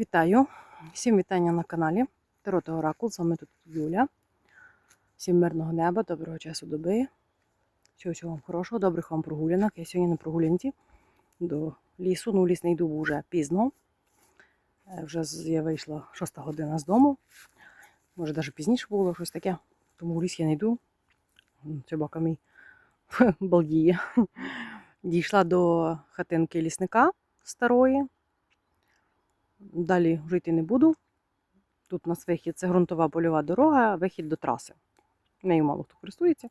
Вітаю! Всім вітання на каналі Тарота Оракул. З вами тут Юля. Всім мирного неба, доброго часу доби. Всього вам хорошого, добрих вам прогулянок. Я сьогодні на прогулянці до лісу. Ну, ліс не йду вже пізно. Е, Вже я вийшла 6 година з дому. Може, навіть пізніше було щось таке. Тому в ліс я не йду. Собака мій балдіє. Дійшла до хатинки лісника старої. Далі вже йти не буду. Тут у нас вихід це ґрунтова польова дорога, вихід до траси. Нею мало хто користується.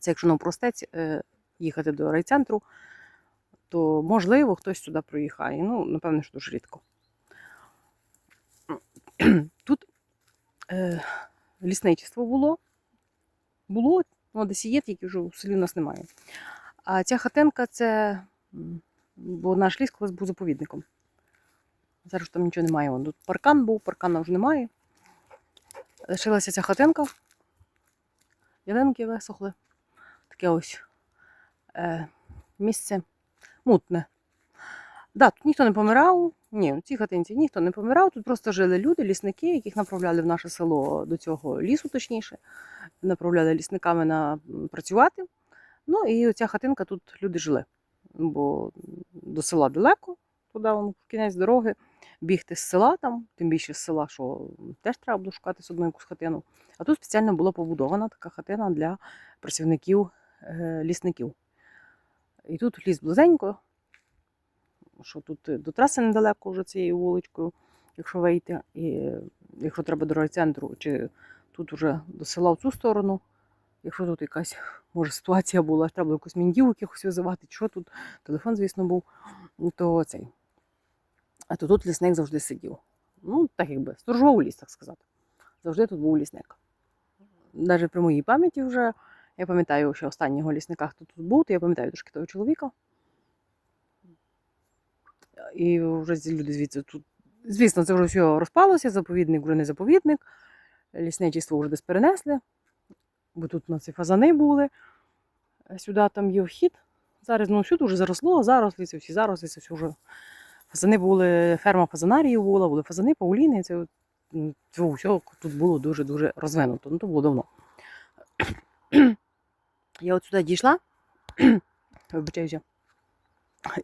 Це якщо навпростець е, їхати до райцентру, то можливо хтось сюди проїхає. Ну, напевно, що дуже рідко. Тут е, лісничество було. Було, ну, десь є, тільки вже у селі у нас немає. А ця хатинка це, бо наш ліс колись був заповідником. Зараз там нічого немає. Тут паркан був, паркана вже немає. Лишилася ця хатинка. Ялинки висохли. Таке ось е, місце мутне. Да, тут ніхто не помирав. Ні, в цій хатинці ніхто не помирав. Тут просто жили люди, лісники, яких направляли в наше село до цього лісу, точніше. Направляли лісниками на працювати. Ну і оця хатинка тут люди жили. Бо до села далеко, туди в кінець дороги бігти з села там, тим більше з села, що теж треба було шукати одну якусь хатину. А тут спеціально була побудована така хатина для працівників е, лісників. І тут ліс близенько, що тут е, до траси недалеко вже цією вуличкою, якщо вийти. І е, якщо треба до райцентру, чи тут вже до села в цю сторону. Якщо тут якась може ситуація була, треба було якусь міндів якихось визивати, що тут, телефон, звісно, був, то цей. А то тут лісник завжди сидів. Ну, так якби, сторожовий ліс, так сказати. Завжди тут був лісник. Навіть при моїй пам'яті вже, я пам'ятаю, що останнього лісника, хто тут був, то я пам'ятаю трошки того чоловіка. І вже люди звідси тут. Звісно, це вже все розпалося, заповідник вже не заповідник. Лісничество вже десь перенесли, бо тут у нас і фазани були. Сюди там є вхід. Зараз ну, всюди вже заросло, зарослі, це всі зарослі, це все вже Фазани були, ферма фазанаріїв була, були фазани, пауліни. Це все тут було дуже-дуже розвинуто. Ну, то було давно. Я от сюди дійшла. Вибачаюся.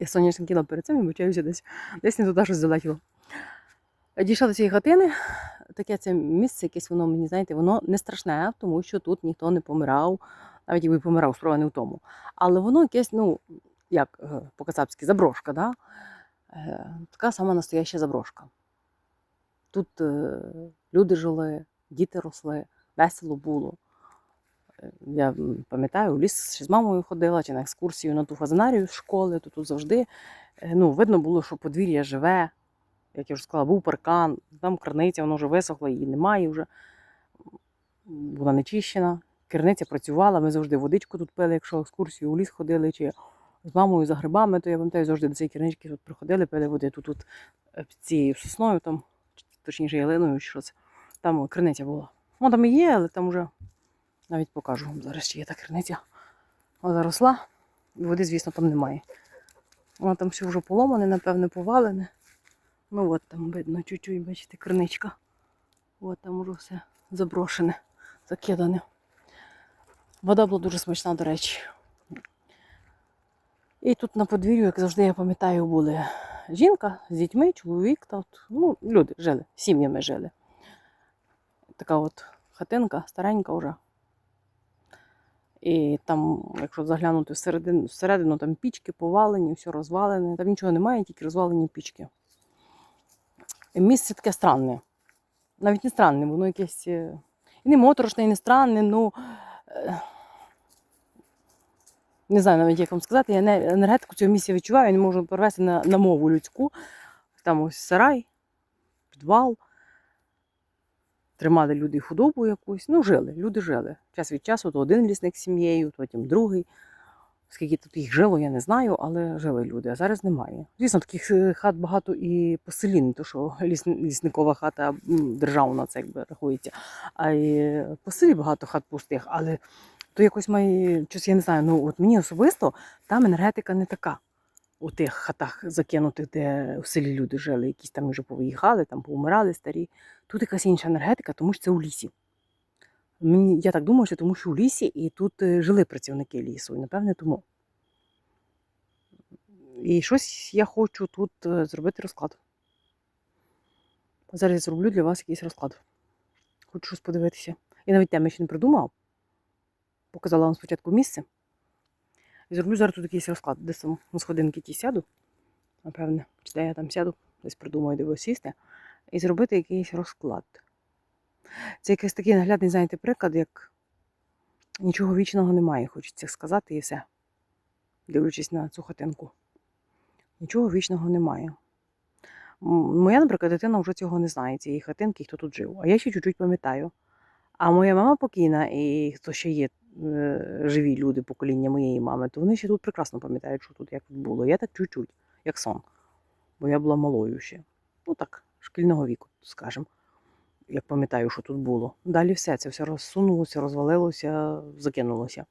Я сонячним кіла перед цим, вибачаюся десь. Десь не туди щось залетіло. Дійшла до цієї хатини. Таке це місце, якесь воно, мені знаєте, воно не страшне, тому що тут ніхто не помирав, навіть якби помирав, справа не в тому. Але воно якесь, ну, як е, по-кацапськи, заброшка, да? Е, така сама настояща заброшка. Тут е, люди жили, діти росли, весело було. Е, Я пам'ятаю, в ліс ще з мамою ходила чи на екскурсію на ту фазанарію з школи, то тут завжди е, ну, видно було, що подвір'я живе. Як я вже сказала, був паркан, там криниця, воно вже висохло, її немає вже. Вона не чищена. Керниця працювала, ми завжди водичку тут пили, якщо екскурсію у ліс ходили, чи з мамою за грибами, то я пам'ятаю, завжди до цієї кернички тут приходили, пили води. Тут, тут е, під цією сосною, там, точніше ялиною, що це. Там криниця була. Вона там і є, але там вже навіть покажу вам зараз, чи є та криниця. Вона заросла, і води, звісно, там немає. Вона там все вже поломане, напевне, повалене. Ну от там видно чуть-чуть, бачите, криничка. От там уже все заброшене, закидане. Вода була дуже смачна, до речі. І тут на подвір'ю, як завжди, я пам'ятаю, були жінка з дітьми, чоловік, та от, ну, люди жили, сім'ями жили. Така от хатинка, старенька вже. І там, якщо заглянути всередину, всередину там пічки повалені, все розвалене. Там нічого немає, тільки розвалені пічки. І місце таке странне. Навіть не странне, воно якесь е, і не моторошне, і не странне, ну. е, не знаю навіть, як вам сказати, я не- енергетику цього місця відчуваю, я не можу перевести на, на мову людську. Там ось сарай, підвал. Тримали люди худобу якусь. Ну, жили, люди жили. Час від часу то один лісник з сім'єю, потім другий. Скільки тут їх жило, я не знаю, але жили люди, а зараз немає. Звісно, таких е, хат багато і по селі, не то що ліс, лісникова хата державна, це якби рахується. А й по селі багато хат пустих, але то якось має, щось я не знаю, ну от мені особисто там енергетика не така. у тих хатах закинутих, де в селі люди жили, якісь там вже повиїхали, там поумирали старі. Тут якась інша енергетика, тому що це у лісі. Мені, я так думаю, що тому що у лісі і тут е, жили працівники лісу, і напевне тому. І щось я хочу тут е, зробити розклад. Зараз я зроблю для вас якийсь розклад. Хочу щось подивитися. Я навіть теми ще не придумав. Показала вам спочатку місце. І зроблю зараз тут якийсь розклад. Десь там на сходинки ті сяду. Напевне, чи де я там сяду, десь придумаю, де ви сісти. І зробити якийсь розклад. Це якийсь такий наглядний, знаєте, приклад, як нічого вічного немає, хочеться сказати, і все. Дивлячись на цю хатинку. Нічого вічного немає. Моя, наприклад, дитина вже цього не знає, цієї хатинки, хто тут жив. А я ще чуть-чуть пам'ятаю. А моя мама покійна, і хто ще є живі люди, покоління моєї мами, то вони ще тут прекрасно пам'ятають, що тут як було. Я так чуть-чуть, як сон. Бо я була малою ще. Ну так, шкільного віку, скажімо. Як пам'ятаю, що тут було. Далі все, це все розсунулося, розвалилося, закинулося.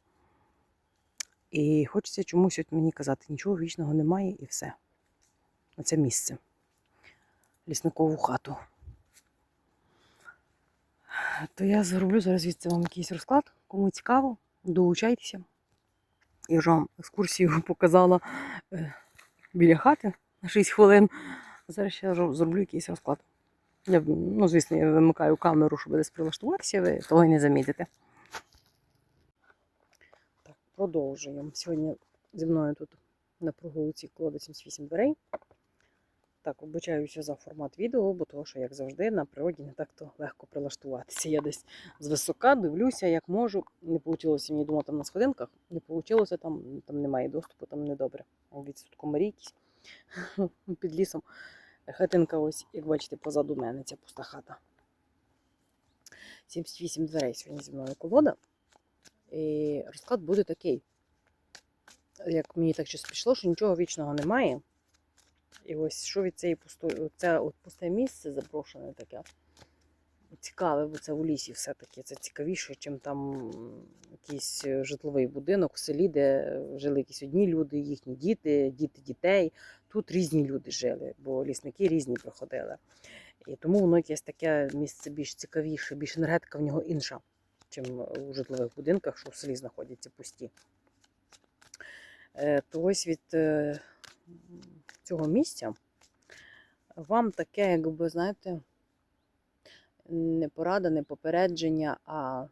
І хочеться чомусь от мені казати, нічого вічного немає і все. Оце місце. Лісникову хату. То я зроблю зараз звідси вам якийсь розклад. Кому цікаво, долучайтеся. Я вже вам екскурсію показала е, біля хати на 6 хвилин. Зараз зро- зроблю якийсь розклад. Я, ну, звісно, я вимикаю камеру, щоб десь прилаштуватися, ви того й не замітите. Так, продовжуємо. Сьогодні зі мною тут на прогулці колода 78 дверей. Так, вибачаюся за формат відео, бо того, що, як завжди, на природі не так-то легко прилаштуватися. Я десь звисока дивлюся, як можу. Не вийшло мені думати на сходинках, не вийшло там, там немає доступу, там недобре. Відсот комарі якісь під лісом. Хатинка ось, як бачите, позаду мене ця пуста хата. 78 дверей сьогодні зі мною колода. І розклад буде такий. Як мені так щось пішло, що нічого вічного немає. І ось що від цієї пустої, це от пусте місце заброшене таке. Цікаве, бо це у лісі все-таки. Це цікавіше, ніж там якийсь е, житловий будинок в селі, де жили якісь одні люди, їхні діти, діти дітей. Тут різні люди жили, бо лісники різні приходили. І тому воно якесь таке місце більш цікавіше, більш енергетика в нього інша, ніж у житлових будинках, що в селі знаходяться пусті. Е, То ось від е, цього місця вам таке, якби, знаєте, не порада, не попередження, а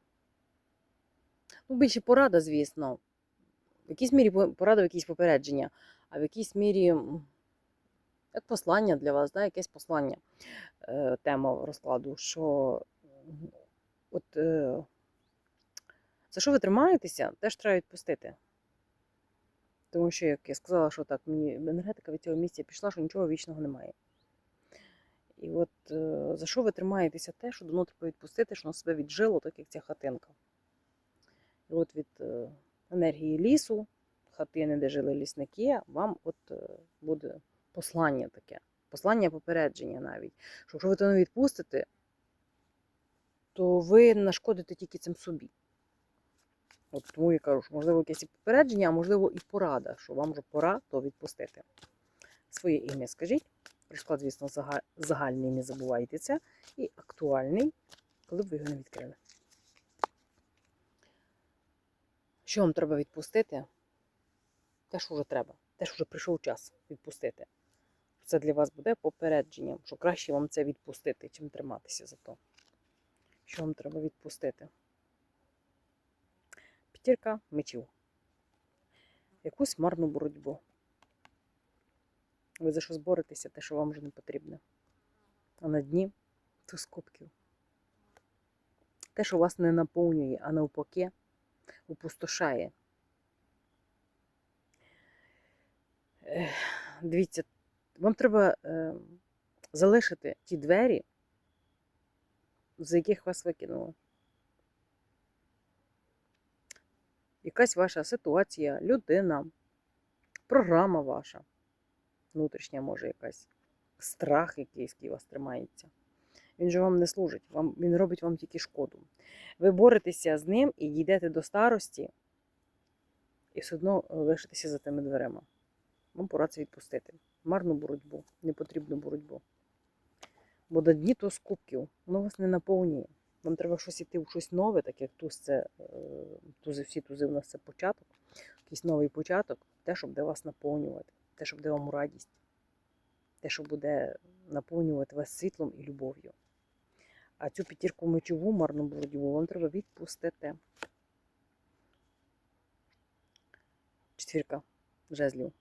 ну, більше порада, звісно. В якійсь мірі порада, в якійсь попередження, а в якійсь мірі як послання для вас, да, якесь послання, е, тема розкладу, що от е, за що ви тримаєтеся, теж треба відпустити. Тому що, як я сказала, що так, мені енергетика від цього місця пішла, що нічого вічного немає. І от е, за що ви тримаєтеся те, що давно треба відпустити, що воно себе віджило, так як ця хатинка. І от від е, енергії лісу, хатини, де жили лісники, вам от е, буде послання таке, послання попередження навіть. Що якщо ви то не відпустите, то ви нашкодите тільки цим собі. От тому я кажу, що можливо якесь і попередження, а можливо і порада, що вам вже пора то відпустити. Своє ім'я скажіть. Розклад, звісно, загальний, не забувайте це. І актуальний, коли б ви його не відкрили. Що вам треба відпустити? Те, що вже треба. Те, що вже прийшов час відпустити. Це для вас буде попередженням, що краще вам це відпустити, чим триматися за то. Що вам треба відпустити? П'ятірка мечів. Якусь марну боротьбу. Ви за що зборетеся, те, що вам вже не потрібне. А на дні туз кубків. Те, що вас не наповнює, а навпаки, опустошає. Дивіться, вам треба е, залишити ті двері, з яких вас викинули. Якась ваша ситуація, людина, програма ваша внутрішня, може, якась страх якийсь, який вас тримається. Він же вам не служить, вам, він робить вам тільки шкоду. Ви боретеся з ним і дійдете до старості, і все одно лишитеся за тими дверима. Вам пора це відпустити. Марну боротьбу, непотрібну боротьбу. Бо до дні то з воно вас не наповнює. Вам треба щось іти в щось нове, так як туз це е, тузи, всі тузи у нас це початок, якийсь новий початок, те, що буде вас наповнювати, те, що буде вам радість, те, що буде наповнювати вас світлом і любов'ю. А цю п'ятірку мечову марну боротьбу вам треба відпустити. Четвірка жезлів.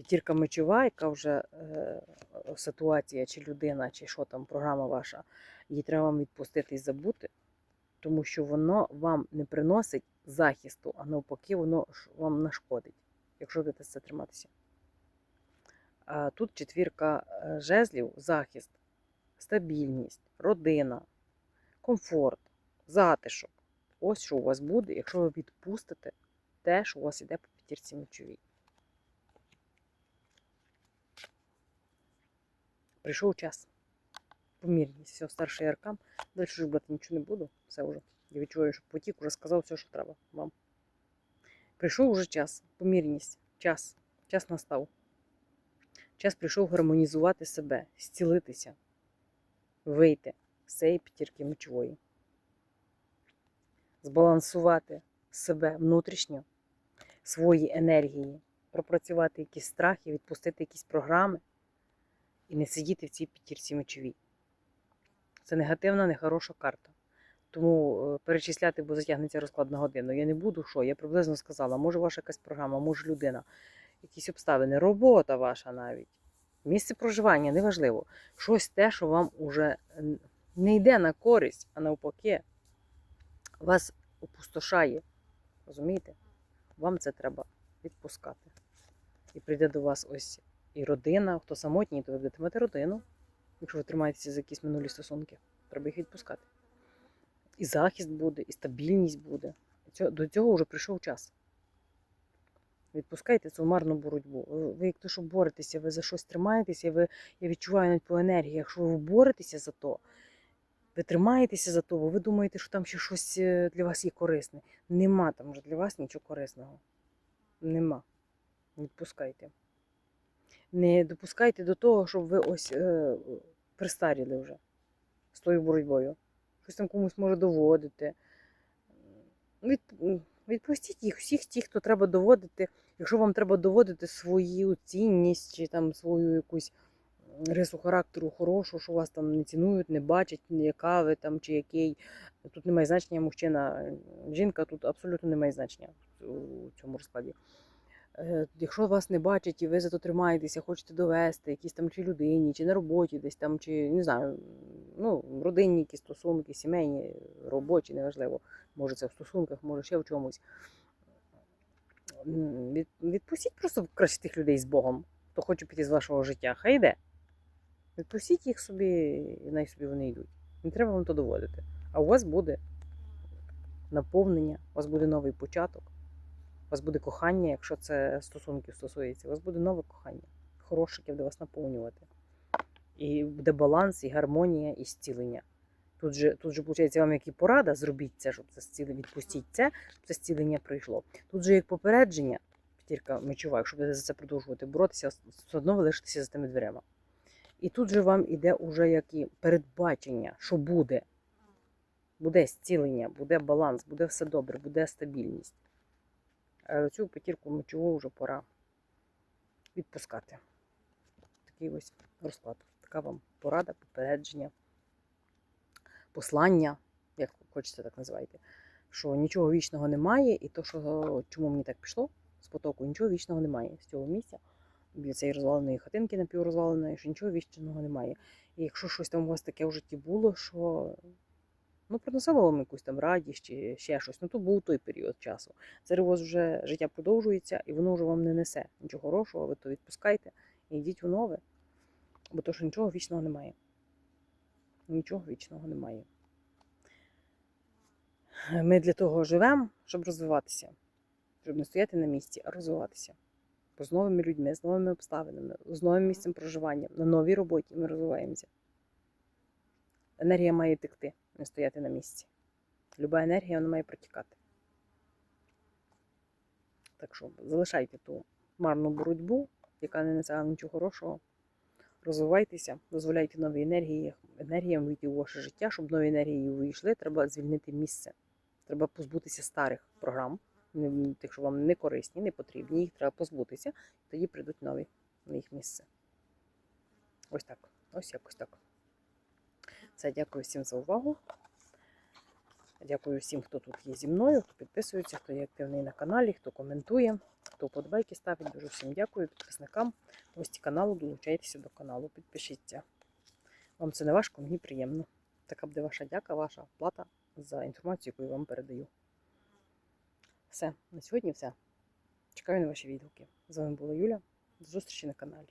П'ятірка мечова, яка вже е, ситуація, чи людина, чи що там, програма ваша, її треба вам відпустити і забути, тому що воно вам не приносить захисту, а навпаки, воно вам нашкодить, якщо будете це триматися. А тут четвірка е, жезлів, захист, стабільність, родина, комфорт, затишок. Ось що у вас буде, якщо ви відпустите те, що у вас іде по п'ятірці мечовій. Прийшов час. Помірність, все, старший аркан. Далі ж брати нічого не буду. Все вже. Я відчуваю, що потік вже сказав все, що треба вам. Прийшов уже час. Помірність. Час. Час настав. Час прийшов гармонізувати себе, зцілитися, вийти з цієї п'ятірки мечової. Збалансувати себе внутрішньо, свої енергії, пропрацювати якісь страхи, відпустити якісь програми і не сидіти в цій п'ятірці мечовій. Це негативна, нехороша карта. Тому е, перечисляти, бо затягнеться розклад на годину. Я не буду що. Я приблизно сказала, може ваша якась програма, може людина, якісь обставини, робота ваша навіть, місце проживання, неважливо. Щось те, що вам уже не йде на користь, а навпаки, вас опустошає. Розумієте? Вам це треба відпускати. І прийде до вас ось і родина, хто самотній, то ви будете мати родину. Якщо ви тримаєтеся за якісь минулі стосунки, треба їх відпускати. І захист буде, і стабільність буде. До цього вже прийшов час. Відпускайте цю марну боротьбу. Ви, як то, що боретеся, ви за щось тримаєтеся, ви, я відчуваю навіть по енергії, якщо ви боретеся за то, ви тримаєтеся за то, бо ви думаєте, що там ще щось е, для вас є корисне. Нема там вже для вас нічого корисного. Нема. Відпускайте. Не допускайте до того, щоб ви ось е, пристаріли вже з тою боротьбою. Щось там комусь може доводити. Від, відпустіть їх, всіх тих, хто треба доводити. Якщо вам треба доводити свою цінність чи там свою якусь рису характеру хорошу, що вас там не цінують, не бачать, яка ви там чи який. Тут немає значення мужчина, жінка, тут абсолютно немає значення у цьому розкладі. Е, Якщо вас не бачать і ви зато тримаєтеся, хочете довести якісь там чи людині, чи на роботі, десь там, чи не знаю, ну, родинні якісь стосунки, сімейні, робочі, неважливо. Може це в стосунках, може ще в чомусь. Відпустіть просто краще тих людей з Богом, хто хоче піти з вашого життя. Хай йде. Відпустіть їх собі, і най собі вони йдуть. Не треба вам то доводити. А у вас буде наповнення, у вас буде новий початок. У вас буде кохання, якщо це стосунків стосується, у вас буде нове кохання, хороше, яке буде вас наповнювати. І буде баланс, і гармонія, і зцілення. Тут же, тут же, виходить, вам як і порада, зробіть це, щоб це зцілення, відпустіть це, щоб це зцілення прийшло. Тут же як попередження, п'ятірка мечова, якщо будете за це продовжувати боротися, все одно ви лишитеся за тими дверима. І тут же вам іде уже як і передбачення, що буде. Буде зцілення, буде баланс, буде все добре, буде стабільність. А цю п'ятірку мечову вже пора відпускати. Такий ось розклад. Така вам порада, попередження, послання, як хочете так називайте, що нічого вічного немає, і то, що чому мені так пішло з потоку, нічого вічного немає з цього місця. Біля цієї розваленої хатинки напіврозваленої, що нічого вічного немає. І якщо щось там у вас таке в житті було, що ну, приносило вам якусь там радість чи ще щось, ну то був той період часу. Зараз у вас вже життя продовжується, і воно вже вам не несе нічого хорошого, ви то відпускайте і йдіть у нове. Бо то, що нічого вічного немає. Нічого вічного немає. Ми для того живемо, щоб розвиватися, щоб не стояти на місці, а розвиватися. Бо з новими людьми, з новими обставинами, з новим місцем проживання, на новій роботі ми розвиваємося. Енергія має текти, не стояти на місці. Люба енергія вона має протікати. Так що залишайте ту марну боротьбу, яка не несе нічого хорошого. Розвивайтеся, дозволяйте нові енергії, енергіям вийти у ваше життя. Щоб нові енергії вийшли, треба звільнити місце. Треба позбутися старих програм, тих, що вам не корисні, не потрібні. Їх треба позбутися, тоді прийдуть нові на їх місце. Ось так. Ось якось так. Все, дякую всім за увагу. Дякую всім, хто тут є зі мною, хто підписується, хто є активний на каналі, хто коментує, хто подбайки ставить. Дуже всім дякую підписникам. Гості каналу, долучайтеся до каналу, підпишіться. Вам це не важко, мені приємно. Така буде ваша дяка, ваша плата за інформацію, яку я вам передаю. Все, на сьогодні все. Чекаю на ваші відгуки. З вами була Юля. До зустрічі на каналі.